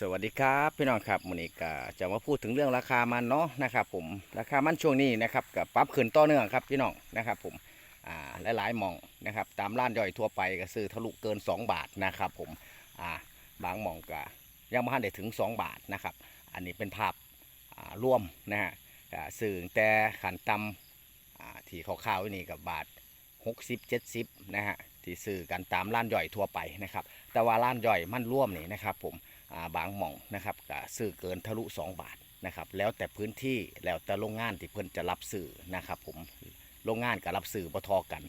สวัสดีครับพี่น้องครับวันนี้ก็จะมาพูดถึงเรื่องราคามันเนาะนะครับผมราคามันช่วงนี้นะครับกับปรับขึ้นต่อเนื่องครับพี่น้องนะครับผมอ่าหลายๆมองนะครับตามร้านย่อยทั่วไปก็ซื้อทะลุเกิน 2 บาทนะครับผมอ่าบางมองก็ยังไม่ทันได้ถึง 2 บาทนะครับอันนี้เป็นภาพอ่าร่วมนะฮะก็ซื้อแต่ขันตำอ่าที่ขาวๆนี่กับบาท 60 70นะฮะที่ซื้อกันตามร้านย่อยทั่วไปนะครับแต่ว่าร้านย่อยมันร่วมนี่นะครับผม บางหม่องนะครับก็ซื้อเกินทะลุ 2 บาทนะครับแล้วแต่พื้นที่แล้วแต่โรงงานที่เพิ่นจะรับซื้อนะครับผมโรงงานก็รับซื้อบ่ทอกัน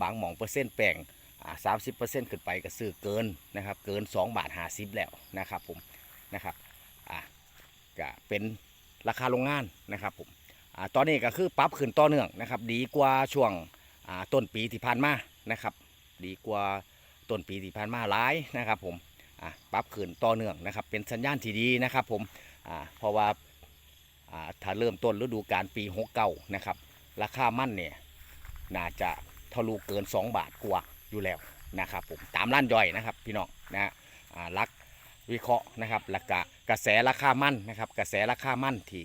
บางหม่องเปอร์เซ็นต์แป้งอ่าสามสิบเปอร์เซ็นต์ขึ้นไปก็ซื้อเกินนะครับเกิน 2 บาท50แล้วนะครับผมนะครับอ่าก็เป็นราคาโรงงานนะครับผมอ่าตอนนี้ก็คือปรับขึ้นต่อเนื่องนะครับดีกว่าช่วงอ่าต้นปีที่ผ่านมานะครับดีกว่าต้นปีที่ผ่านมาหลายนะครับผม ปรับขึ้นต่อเนื่องนะครับ เป็นสัญญาณที่ดีนะครับผมเพราะว่าถ้าเริ่มต้นฤดูกาลปี69นะครับ ราคามั่นเนี่ยน่าจะทะลุเกิน 2 บาทกว่าอยู่แล้วนะครับผมตามร้านย่อยนะครับพี่น้องนะรักวิเคราะห์นะครับแล้วก็กระแสราคามั่นนะครับ กระแสราคามั่นที่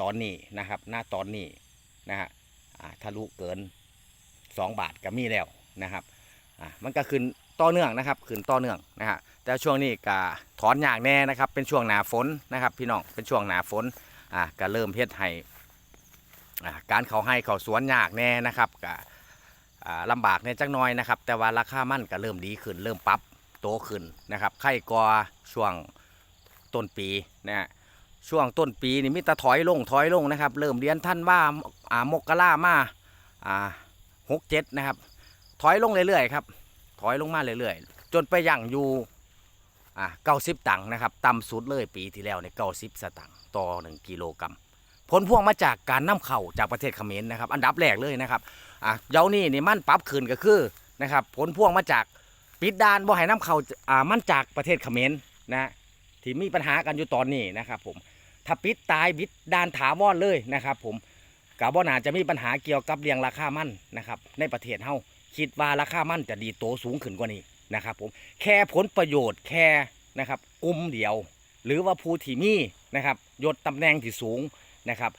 ตอนนี้นะครับ หน้าตอนนี้นะฮะทะลุเกิน 2 บาทก็มีแล้วนะครับมันก็ขึ้นต่อเนื่องนะครับ ขึ้นต่อเนื่องนะฮะ แต่ช่วงนี้ก็ถอนยากแน่นะครับ เป็นช่วงหนาฝนนะครับ พี่น้องเป็นช่วงหนาฝนอ่าก็เริ่มเฮ็ดให้อ่าการเขาให้เขาสวนยากแน่นะครับก็อ่าลำบากในจักหน้อยนะครับ แต่ว่าราคามันก็เริ่มดีขึ้น เริ่มปรับโตขึ้นนะครับไข่กว่าช่วงต้นปีนะฮะช่วงต้นปีนี่มิตรถอยลงถอยลงนะครับ เริ่มเรียนท่านว่าอ่ามกรามาอ่าหกเจ็ดนะครับ ถอยลงเรื่อยๆครับ ถอยลงมาเรื่อยๆ จนไปยั่งอยู่ อ่าเก้าสิบตังค์นะครับต่ำสุดเลยปีที่แล้วในเก้าสิบสตังค์ต่อหนึ่งกิโลกรัมผลพวงมาจากการนำเข้าจากประเทศเขมรนะครับ อันดับแรกเลยนะครับอะเดี๋ยวนี้นี่มันปรับขึ้นก็คือนะครับ ผลพวงมาจากปิดด่านบ่ให้นำเข้าอ่ามันจากประเทศเขมรนะที่มีปัญหากันอยู่ตอนนี้นะครับ ผมถ้าปิดตายปิดด่านถาวรเลยนะครับ ผมกับบ่นาจะมีปัญหาเกี่ยวกับเรียงราคามันนะครับ ในประเทศเฮาคิดว่าราคามันจะดีโตสูงขึ้นกว่านี้ นะครับผมแค่ผลประโยชน์แค่นะครับกลุ่มเดียว หรือว่าผู้ที่มีนะครับยศตำแหน่งที่สูงนะครับ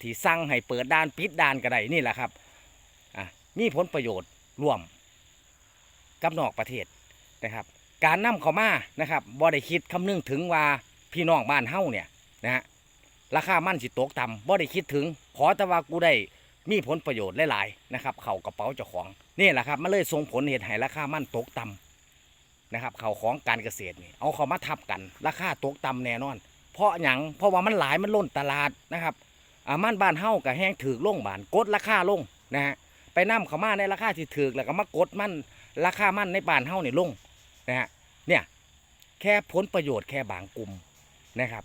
ที่สั่งให้เปิดด้านปิดด้านก็ได้นี่แหละครับมีผลประโยชน์ร่วมกับนอกประเทศนะครับ การนำเข้ามานะครับบ่ได้คิดคำนึงถึงว่าพี่น้องบ้านเฮาเนี่ยนะฮะราคามันสิตกต่ำบ่ได้คิดถึงขอแต่ว่ากูได้ มีผลประโยชน์หลายๆนะครับ เข่ากระเป๋าเจ้าของนี่แหละครับมันเลยส่งผลเหตุให้ราคามันตกต่ำนะครับเข่าของการเกษตรนี่เอาเขามาทับกัน ราคาตกต่ำแน่นอน เพราะหยังเพราะว่ามันหลายมันล้นตลาดนะครับอ่ามันบ้านเฮากับแห้งถือลงบานกดราคาลงนะฮะไปนํเขามาในราคาที่ถือแล้วก็มากดมันราคามันในบ้านเฮาเนี่ลงนะฮะเนี่ยแค่ผลประโยชน์แค่บางกลุ่มนะครับ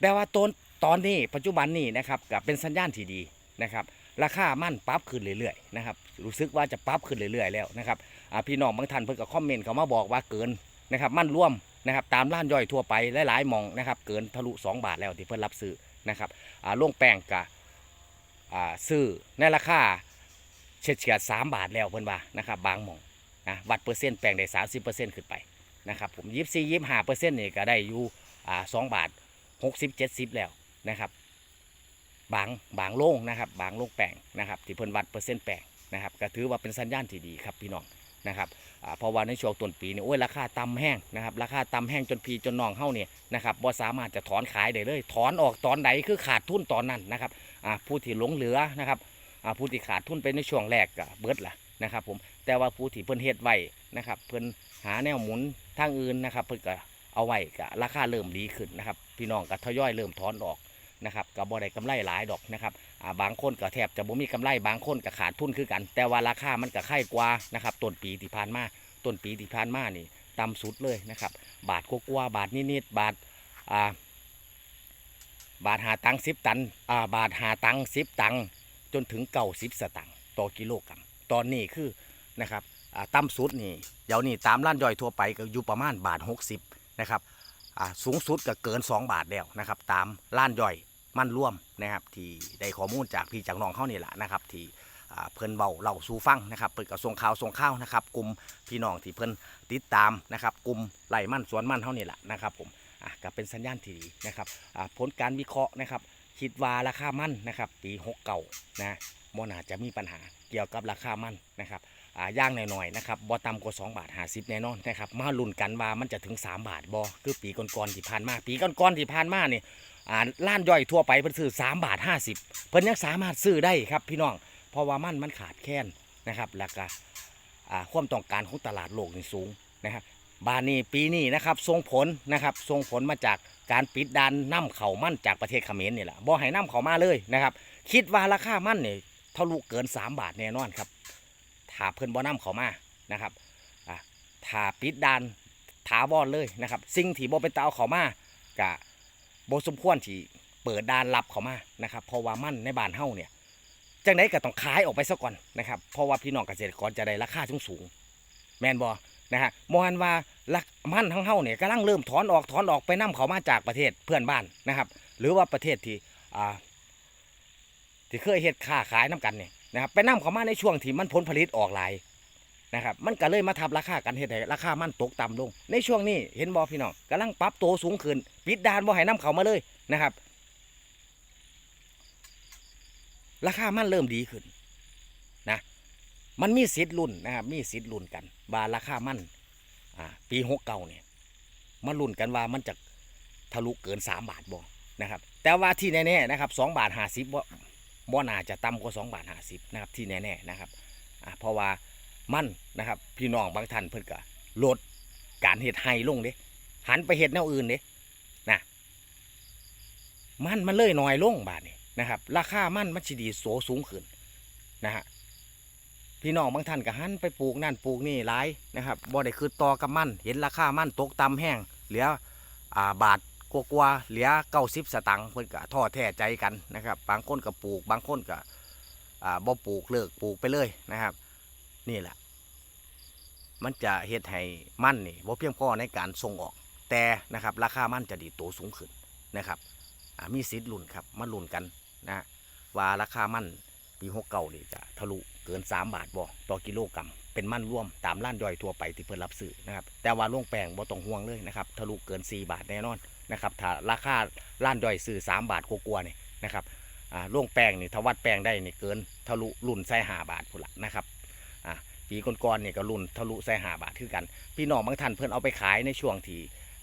แต่ว่าต้น ตอนนี้ปัจจุบันนี้นะครับก็เป็นสัญญาณที่ดีนะครับราคามันปรับขึ้นเรื่อยๆนะครับรู้สึกว่าจะปรับขึ้นเรื่อยๆแล้วนะครับพี่น้องบางท่านเพิ่นก็คอมเมนต์เขามาบอกว่าเกินนะครับมันร่วมนะครับตามร้านย่อยทั่วไปหลายๆมองนะครับเกินทะลุ 2 บาทแล้วที่เพิ่นรับซื้อนะครับอ่าลงแป้งกะซื้อในราคาเฉียดเฉียดสามบาทแล้วเพิ่นว่านะครับบางมองนะวัดเปอร์เซ็นต์แป้งได้สามสิบเปอร์เซ็นต์ขึ้นไปนะครับผมยี่สิบสี่ยี่สิบห้าเปอร์เซ็นต์นี่ก็ได้อยู่สองบาทหกสิบเจ็ดสิบแล้ว นะครับ บางบางโล่งนะครับบางโล่งแปลงนะครับที่เพิ่นวัดเปอร์เซ็นต์แปลงนะครับก็ถือว่าเป็นสัญญาณที่ดีครับพี่น้องนะครับเพราะว่าในช่วงต้นปีนี่โอ้ยราคาต่ำแห้งนะครับราคาต่ำแห้งจนพีจนน้องเฮาเนี่ยนะครับบ่สามารถจะถอนขายได้เลย ถอนออกตอนใดคือขาดทุนตอนนั้นนะครับผู้ที่หลงเหลือนะครับผู้ที่ขาดทุนไปในช่วงแรกก็เบิดละนะครับผมแต่ว่าผู้ที่เพิ่นเฮ็ดไว้นะครับเพิ่นหาแนวหมุนทางอื่นนะครับเพิ่นก็เอาไว้ก็ราคาเริ่มดีขึ้นนะครับพี่น้องก็ทยอยเริ่มถอนออก นะครับก็บ่ได้กำไรหลายดอกนะครับบางคนก็แทบจะบ่มีกำไรบางคนก็ขาดทุนคือกัน แต่ว่าราคามันก็ไข่กว่านะครับต้นปีที่ผ่านมาต้นปีที่ผ่านมานี่ต่ำสุดเลยนะครับ บาทกว่าบาทนิดๆบาทอ่าบาทหาตังสิบตันอ่าบาทหาตังสิบตังจนถึงเก้าสิบสตังต่อกิโลกรัมตอนนี้คือนะครับอ่าต่ำสุดนี่เดี๋ยวนี้ตามร้านย่อยทั่วไปก็อยู่ประมาณบาทหกสิบนะครับสูงสุดก็เกิน 2 บาทแล้วนะครับ ตามล้านย่อย มั่นร่วมนะครับที่ได้ข้อมูลจากพี่จากน้องเขานี่แหละนะครับที่เพิ่นเบาเล่าสู่ฟังนะครับเพิ่นก็ส่งข่าวส่งข่าวนะครับกลุ่มพี่น้องที่เพิ่นติดตามนะครับกลุ่มไร่มั่นสวนมั่นเท่านี่แหละนะครับผมอะก็เป็นสัญญาณที่ดีนะครับอ่าผลการวิเคราะห์นะครับคิดว่าราคามั่นนะครับปีหกเก่านะบ่น่าจะมีปัญหาเกี่ยวกับราคามั่นนะครับอ่าย่างหน่อยๆนะครับบ่ต่ำกว่า2บาท50แน่นอนนะครับมาลุ้นกันว่ามันจะถึง 3 บาทบ่คือปีก่อนๆที่ผ่านมา ปีก่อนๆที่ผ่านมาเนี่ย อ่าล้านย่อยทั่วไปเพิ่นซื้อ3บาท50 เพิ่นยังสามารถซื้อได้ครับพี่น้อง เพราะว่ามันมันขาดแคลนนะครับแล้วก็อ่าความต้องการของตลาดโลกนี่สูงนะครับบานนี้ปีนี้นะครับส่งผลนะครับส่งผลมาจากการปิดด่านนํเข้ามั่นจากประเทศเขมรนี่แหละบ่ให้นํเข้ามาเลยนะครับ คิดว่าราคามั่นเนี่ยทะลุเกิน 3 บาทแน่นอนครับถ้าเพิ่นบ่นํเข้ามานะครับถ้าปิดด่านถาวรเลยนะครับ สิ่งที่บ่เป็นตาเอาเข้ามากะ บสมควรที่เปิดด่านรับเขามานะครับเพราะว่ามันในบ้านเฮ้าเนี่ยจังไดก็ต้องขายออกไปซะก่อนนะครับเพราะว่าพี่น้องเกษตรกรจะได้ราคาสูงสูงแมนบ่นะฮะมหันว่าลักมันทั้งเฮ้าเนี่ยกำลังเริ่มถอนออกถอนออกไปนํเขามาจากประเทศเพื่อนบ้านนะครับ หรือว่าประเทศที่อ่าที่เคยเฮ็ดค้าขายน้กันเนี่ยนะครับไปนํเขามาในช่วงที่มันผลผลิตออกหลาย นะครับมันก็เลยมาทับราคากันเฮ็ดให้ราคามันตกต่ำลง ในช่วงนี้เห็นบ่พี่น้องกำลังปรับตัวสูงขึ้น ปิดด่านบ่ให้นํเขามาเลยนะครับ ราคามันเริ่มดีขึ้นนะมันมีสิทธิ์รุ่นนะครับมีสิทธิ์รุ่นกันว่าราคามันอ่าปีหกเก่าเนี่ยมารุ่นกันว่ามันจะทะลุเกินสามบาทบ่นะครับ แต่ว่าที่แน่ๆนะครับสองบาทห้าสิบบ่บ่น่าจะต่ำกว่าสองบาทห้าสิบนะครับที่แน่ๆนะครับอ่าเพราะว่า มันนะครับ พี่น้องบางท่านเพิ่นก็ลดการเฮ็ดไฮลงเด้หันไปเฮ็ดแนวอื่นเด้นะมันมันเลยน้อยลงบาทนี่นะครับ ราคามันมันสิดีโสสูงขึ้นนะฮะพี่น้องบางท่านก็หันไปปลูกนั่นปลูกนี่หลายนะครับบ่ได้คือต่อกับมันเห็นราคามันตกต่ำแห้งเหลืออ่าบาทกว่าๆเหลือเก้าสิบสตังค์เพิ่นก็ท้อแท้ใจกันนะครับ บางคนก็ปลูก บางคนก็อ่าบ่ปลูกเลิกปลูกไปเลยนะครับ นี่แหละ มันจะเฮ็ดให้มันนี่บ่เพียงพอในการส่งออก แต่นะครับราคามันจะดีโตสูงขึ้นนะครับมีสิทธิ์ลุ้นครับมาลุ้นกันนะว่าราคามันปีหกเก่านี่จะทะลุเกิน 3 บาทบ่ต่อกิโลกรัมเป็นมันร่วมตามร้านย่อยทั่วไปที่เพิ่นรับซื้อนะครับแต่ว่าล่วงแปลงบ่ต้องห่วงเลยนะครับทะลุเกิน 4 บาทแน่นอนนะครับถ้าราคาร้านย่อยซื้อ 3 บาทกว่าๆนี่นะครับอ่าล่วงแปลงนี่ถ้าวัดแปลงได้นี่เกินทะลุรุ่นใส่5บาทพุ่นละนะครับ ปีก่อนๆเนี่ยก็รุ่นทะลุใส่5บาทคือกัน พี่น้องบางท่านเพิ่อนเอาไปขายในช่วงที่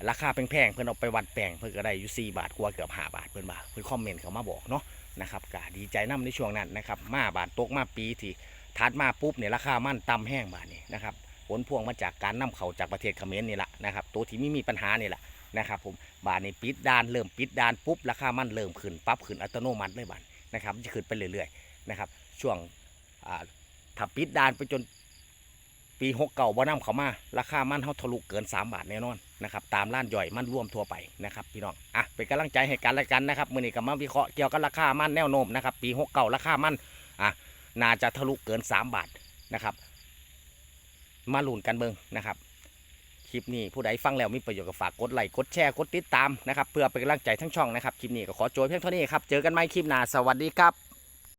ราคาแพงๆเพิ่อนเอาไปวัดแปลงเพิ่นก็ได้อยู่4บาทกว่าเกือบ5บาทเพิ่อนว่าเพิ่นคอมเมนต์เขามาบอกเนาะนะครับก็ดีใจนํในช่วงนั้นนะครับมาบาทตกมาปีที่ถัดมาปุ๊บเนี่ยราคามันต่ำแห้งบาทนี่นะครับผลพวงมาจากการนำเข้าจากประเทศเขมรนี่แหละนะครับตัวที่ไม่มีปัญหานี่แหละนะครับผมบาทนี้ปิดด่านเริ่มปิดด่านปุ๊บราคามันเริ่มขึ้นปรับขึ้นอัตโนมัติเลยบาทนะครับจะขึ้นไปเรื่อยๆนะครับช่วงถ้าปิดดานไปจน ปีหกเก่าบ่นำเขามา ราคามันเท่าทะลุเกิน 3 บาทแน่นอนนะครับตามร้านย่อยมันร่วมทั่วไปนะครับพี่น้องอะเป็นกำลังใจให้กันและกันนะครับมือนี้ก็มาวิเคราะห์เกี่ยวกับราคามันแนวโน้มนะครับปีหกเก่าราคามันอะน่าจะทะลุเกิน 3 บาทนะครับ มาลุ้นกันเบิงนะครับคลิปนี้ผู้ใดฟังแล้วมีประโยชน์ก็ฝากกดไลค์กดแชร์กดติดตามนะครับเพื่อเป็นกำลังใจทั้งช่องนะครับคลิปนี้ก็ขอโจยเพียงเท่านี้ครับเจอกันใหม่คลิปหน้าสวัสดีครับ